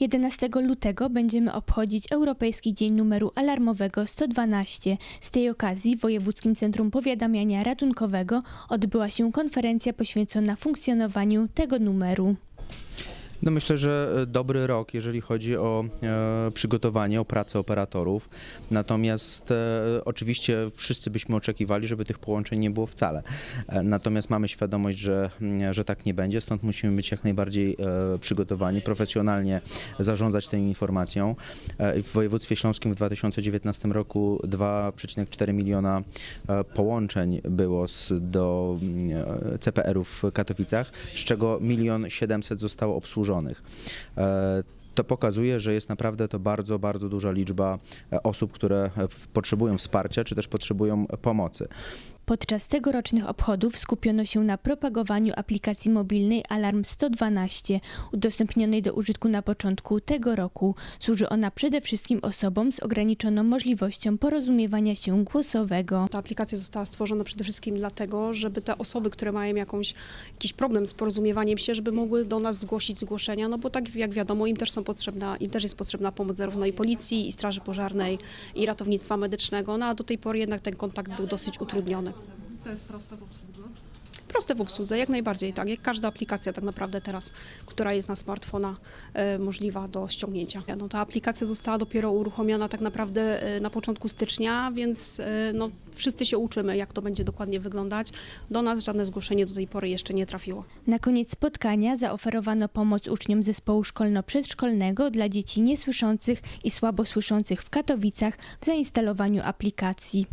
11 lutego będziemy obchodzić Europejski Dzień Numeru Alarmowego 112. Z tej okazji w Wojewódzkim Centrum Powiadamiania Ratunkowego odbyła się konferencja poświęcona funkcjonowaniu tego numeru. No myślę, że e, dobry rok, jeżeli chodzi o e, przygotowanie, o pracę operatorów. Natomiast e, oczywiście wszyscy byśmy oczekiwali, żeby tych połączeń nie było wcale. Natomiast mamy świadomość, że, że tak nie będzie, stąd musimy być jak najbardziej przygotowani, profesjonalnie zarządzać tą informacją. W województwie śląskim w 2019 roku 2,4 miliona połączeń było z, do CPR-ów w Katowicach, z czego milion 700 zostało obsłużonych. E, To pokazuje, że jest naprawdę to bardzo, bardzo duża liczba e, osób, które e, potrzebują wsparcia, czy też potrzebują pomocy. Podczas tegorocznych obchodów skupiono się na propagowaniu aplikacji mobilnej Alarm 112, udostępnionej do użytku na początku tego roku. Służy ona przede wszystkim osobom z ograniczoną możliwością porozumiewania się głosowego. Ta aplikacja została stworzona przede wszystkim dlatego, żeby te osoby, które mają jakąś, jakiś problem z porozumiewaniem się, żeby mogły do nas zgłosić zgłoszenia, no bo tak jak wiadomo, im też są potrzebna, im też jest potrzebna pomoc zarówno i policji, i straży pożarnej, i ratownictwa medycznego, no a do tej pory jednak ten kontakt był dosyć utrudniony. To jest proste w obsłudze. Proste w obsłudze, jak najbardziej, tak, jak każda aplikacja tak naprawdę teraz, która jest na smartfona e, możliwa do ściągnięcia. No, ta aplikacja została dopiero uruchomiona tak naprawdę e, na początku stycznia, więc e, no, wszyscy się uczymy, jak to będzie dokładnie wyglądać. Do nas żadne zgłoszenie do tej pory jeszcze nie trafiło. Na koniec spotkania zaoferowano pomoc uczniom zespołu szkolno-przedszkolnego dla dzieci niesłyszących i słabo słyszących w Katowicach w zainstalowaniu aplikacji.